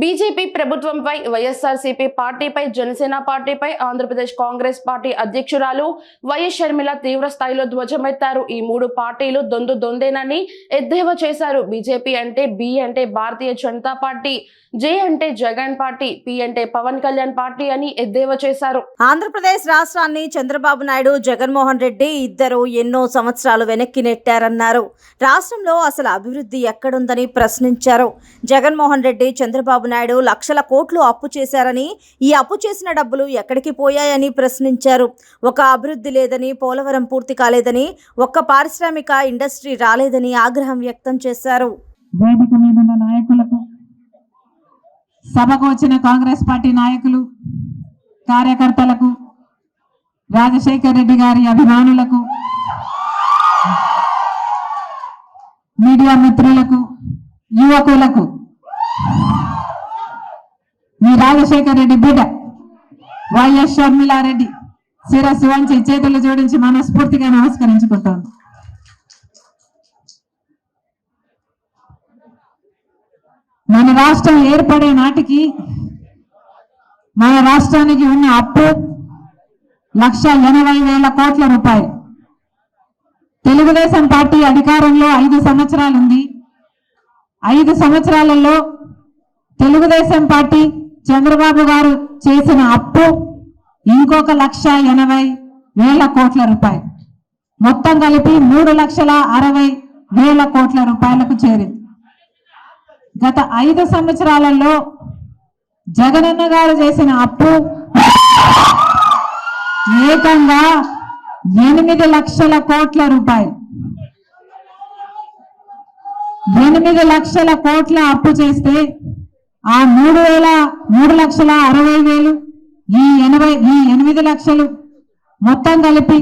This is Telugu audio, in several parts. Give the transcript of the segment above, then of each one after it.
బీజేపీ ప్రభుత్వంపై వైఎస్ఆర్సీపీ పార్టీపై జనసేన పార్టీపై ఆంధ్రప్రదేశ్ కాంగ్రెస్ పార్టీ అధ్యక్షురాలు వైఎస్ షర్మిల తీవ్ర స్థాయిలో ధ్వజమెత్తారు. ఈ మూడు పార్టీలు దొందు దొందేనని ఎద్దేవా చేశారు. బీజేపీ అంటే బి అంటే భారతీయ జనతా పార్టీ జే అంటే జగన్ పార్టీ పి అంటే పవన్ కళ్యాణ్ పార్టీ అని ఎద్దేవా చేశారు. ఆంధ్రప్రదేశ్ రాష్ట్రాన్ని చంద్రబాబు నాయుడు జగన్మోహన్ రెడ్డి ఇద్దరు ఎన్నో సంవత్సరాలు వెనక్కి నెట్టారన్నారు. రాష్ట్రంలో అసలు అభివృద్ధి ఎక్కడుందని ప్రశ్నించారు. జగన్మోహన్ రెడ్డి చంద్రబాబు నాయుడు లక్షల కోట్లు అప్పు చేశారని ఈ అప్పు చేసిన డబ్బులు ఎక్కడికి పోయాయని ప్రశ్నించారు. ఒక అభివృద్ధి లేదని పోలవరం పూర్తి కాలేదని ఒక్క పారిశ్రామిక ఇండస్ట్రీ రాలేదని ఆగ్రహం వ్యక్తం చేశారు. వేదిక మీద నాయకులకు సభకు వచ్చిన కాంగ్రెస్ పార్టీ నాయకులు కార్యకర్తలకు రాజశేఖర్ రెడ్డి గారి అభిమానులకు మీడియా మిత్రులకు యువకులకు మీ రాజశేఖర్ రెడ్డి బిడ్డ వైఎస్ షర్మిలారెడ్డి శిరస్సు వంచి చేతులు జోడించి మనస్ఫూర్తిగా నమస్కరించుకుంటోంది మన రాష్ట్రం ఏర్పడే నాటికి మన రాష్ట్రానికి ఉన్న అప్పు లక్ష ఎనభై వేల కోట్ల రూపాయలు. తెలుగుదేశం పార్టీ అధికారంలో ఐదు సంవత్సరాలు ఉంది ఐదు సంవత్సరాలలో తెలుగుదేశం పార్టీ చంద్రబాబు గారు చేసిన అప్పు ఇంకొక లక్ష ఎనభై వేల కోట్ల రూపాయలు. మొత్తం కలిపి మూడు లక్షల అరవై వేల కోట్ల రూపాయలకు చేరింది. గత ఐదు సంవత్సరాలలో జగనన్న గారు చేసిన అప్పు ఏకంగా ఎనిమిది లక్షల కోట్ల రూపాయలు. ఎనిమిది లక్షల కోట్ల అప్పు చేస్తే ఆ మూడు వేల మూడు లక్షల అరవై వేలు ఈ ఎనభై ఈ ఎనిమిది లక్షలు మొత్తం కలిపి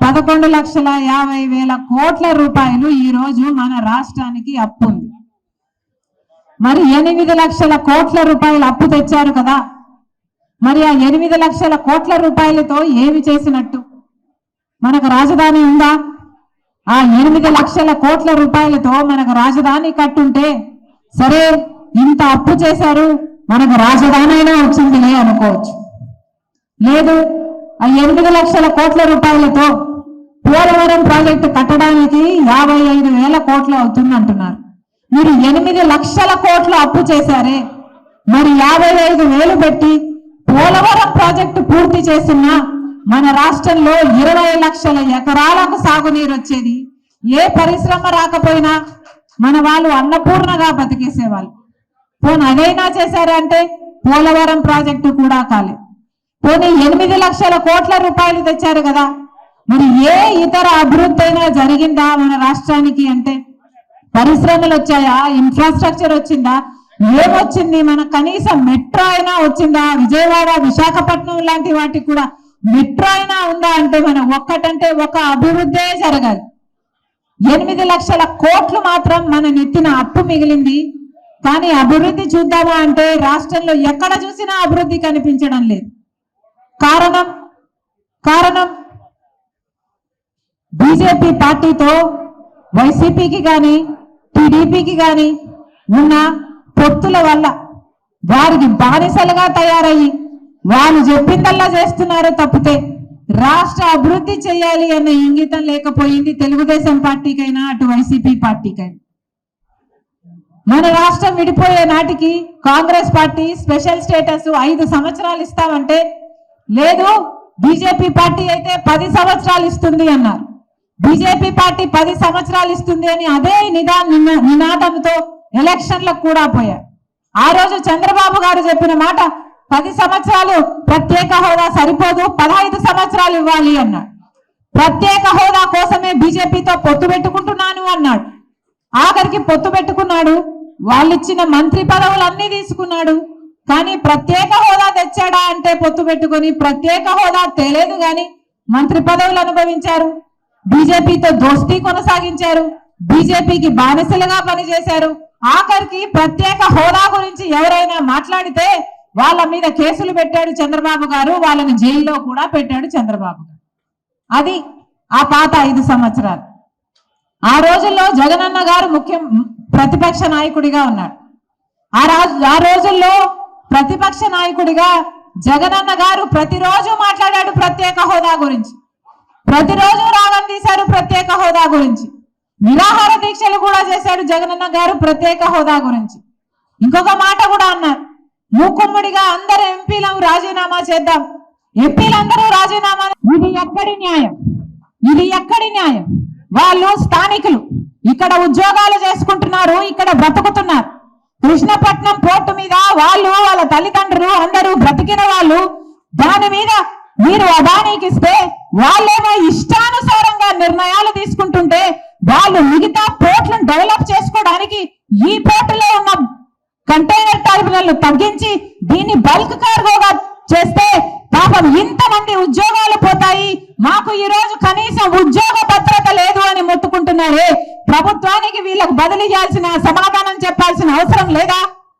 పదకొండు లక్షల యాభై వేల కోట్ల రూపాయలు ఈరోజు మన రాష్ట్రానికి అప్పు ఉంది. మరి ఎనిమిది లక్షల కోట్ల రూపాయలు అప్పు తెచ్చారు కదా. మరి ఆ ఎనిమిది లక్షల కోట్ల రూపాయలతో ఏమి చేసినట్టు? మనకు రాజధాని ఉందా? ఆ ఎనిమిది లక్షల కోట్ల రూపాయలతో మనకు రాజధాని కట్టుంటే సరే ఇంత అప్పు చేశారు మనకు రాజధాని అయినా వచ్చిందిలే అనుకోవచ్చు. లేదు ఆ ఎనిమిది లక్షల కోట్ల రూపాయలతో పోలవరం ప్రాజెక్టు కట్టడానికి యాభై ఐదు వేల కోట్లు అవుతుంది అంటున్నారు మీరు ఎనిమిది లక్షల కోట్లు అప్పు చేశారే మరి యాభై ఐదు వేలు పెట్టి పోలవరం ప్రాజెక్టు పూర్తి చేసిన మన రాష్ట్రంలో ఇరవై లక్షల ఎకరాలకు సాగునీరు వచ్చేది. ఏ పరిశ్రమ రాకపోయినా మన వాళ్ళు అన్నపూర్ణగా బతికేసేవాళ్ళు. పోనీ అదైనా చేశారంటే పోలవరం ప్రాజెక్టు కూడా కాలేదు పోనీ ఎనిమిది లక్షల కోట్ల రూపాయలు తెచ్చారు కదా. మరి ఏ ఇతర అభివృద్ధి అయినా జరిగిందా మన రాష్ట్రానికి అంటే? పరిశ్రమలు వచ్చాయా? ఇన్ఫ్రాస్ట్రక్చర్ వచ్చిందా? ఏమొచ్చింది? మన కనీసం మెట్రో అయినా వచ్చిందా? విజయవాడ విశాఖపట్నం లాంటి వాటికి కూడా మెట్రో అయినా ఉందా అంటే మనం ఒక్కటంటే ఒక అభివృద్ధే జరగాలి. ఎనిమిది లక్షల కోట్లు మాత్రం మన నెత్తిన అప్పు మిగిలింది. కానీ అభివృద్ధి చూద్దామా అంటే రాష్ట్రంలో ఎక్కడ చూసినా అభివృద్ధి కనిపించడం లేదు. కారణం కారణం బీజేపీ పార్టీతో వైసీపీకి కానీ టీడీపీకి కానీ ఉన్న పొత్తుల వల్ల వారికి బానిసలుగా తయారయ్యి వాళ్ళు చెప్పిందల్లా చేస్తున్నారు తప్పితే రాష్ట్ర అభివృద్ధి చేయాలి అన్న ఇంగితం లేకపోయింది తెలుగుదేశం పార్టీకైనా అటు వైసీపీ పార్టీకైనా. మన రాష్ట్రం విడిపోయే నాటికి కాంగ్రెస్ పార్టీ స్పెషల్ స్టేటస్ ఐదు సంవత్సరాలు ఇస్తామంటే లేదు బీజేపీ పార్టీ అయితే పది సంవత్సరాలు ఇస్తుంది అన్నారు. బీజేపీ పార్టీ పది సంవత్సరాలు ఇస్తుంది అని అదే నిదా నినాదంతో ఎలక్షన్లకు కూడా పోయారు. ఆ రోజు చంద్రబాబు గారు చెప్పిన మాట పది సంవత్సరాలు ప్రత్యేక హోదా సరిపోదు పదహైదు సంవత్సరాలు ఇవ్వాలి అన్నాడు. ప్రత్యేక హోదా కోసమే బీజేపీతో పొత్తు పెట్టుకుంటున్నాను అన్నాడు. ఆఖరికి పొత్తు పెట్టుకున్నాడు. వాళ్ళిచ్చిన మంత్రి పదవులన్నీ తీసుకున్నాడు. కానీ ప్రత్యేక హోదా తెచ్చాడా అంటే పొత్తు పెట్టుకొని ప్రత్యేక హోదా తెలియదు గాని మంత్రి పదవులు అనుభవించారు. బీజేపీతో దోస్తీ కొనసాగించారు. బీజేపీకి బానిసలుగా పనిచేశారు. ఆఖరికి ప్రత్యేక హోదా గురించి ఎవరైనా మాట్లాడితే వాళ్ళ మీద కేసులు పెట్టాడు చంద్రబాబు గారు వాళ్ళని జైల్లో కూడా పెట్టాడు చంద్రబాబు గారు. అది ఆ పాత ఐదు సంవత్సరాలు. ఆ రోజుల్లో జగనన్న గారు ముఖ్యం ప్రతిపక్ష నాయకుడిగా ఉన్నాడు. ఆ రాజు ఆ రోజుల్లో ప్రతిపక్ష నాయకుడిగా జగనన్న గారు ప్రతిరోజు మాట్లాడాడు ప్రత్యేక హోదా గురించి. ప్రతిరోజు రాగం తీశారు ప్రత్యేక హోదా గురించి. నిరాహార దీక్షలు కూడా చేశాడు జగనన్న గారు ప్రత్యేక హోదా గురించి. ఇంకొక మాట కూడా అన్నారు మూకుమ్మడిగా అందరు ఎంపీలం రాజీనామా చేద్దాం. ఎంపీలందరూ రాజీనామా ఇది ఎక్కడి న్యాయం? ఇది ఎక్కడి న్యాయం? వాళ్ళు స్థానికులు. ఇక్కడ ఉద్యోగాలు చేసుకుంటున్నారు ఇక్కడ బ్రతుకుతున్నారు. కృష్ణపట్నం పోర్టు మీద వాళ్ళు వాళ్ళ తల్లిదండ్రులు అందరూ బ్రతికిన వాళ్ళు దాని మీద మీరు అదానికి ఇస్తే వాళ్ళేమో ఇష్టానుసారంగా నిర్ణయాలు తీసుకుంటుంటే వాళ్ళు మిగతా పోర్ట్లను డెవలప్ చేసుకోవడానికి ఈ పోర్టులో ఉన్న కంటైనర్ టర్మినల్ తగ్గించి దీన్ని బల్క్ కార్గోగా చేస్తే పాపం ఇంతమంది ఉద్యోగాలు మాకు ఈ రోజు కనీసం ఉద్యోగ భద్రత లేదు అని మొత్తుకుంటున్నారే. ప్రభుత్వానికి వీళ్ళకు బదిలీ చేయాల్సిన సమాధానం చెప్పాల్సిన అవసరం లేదా?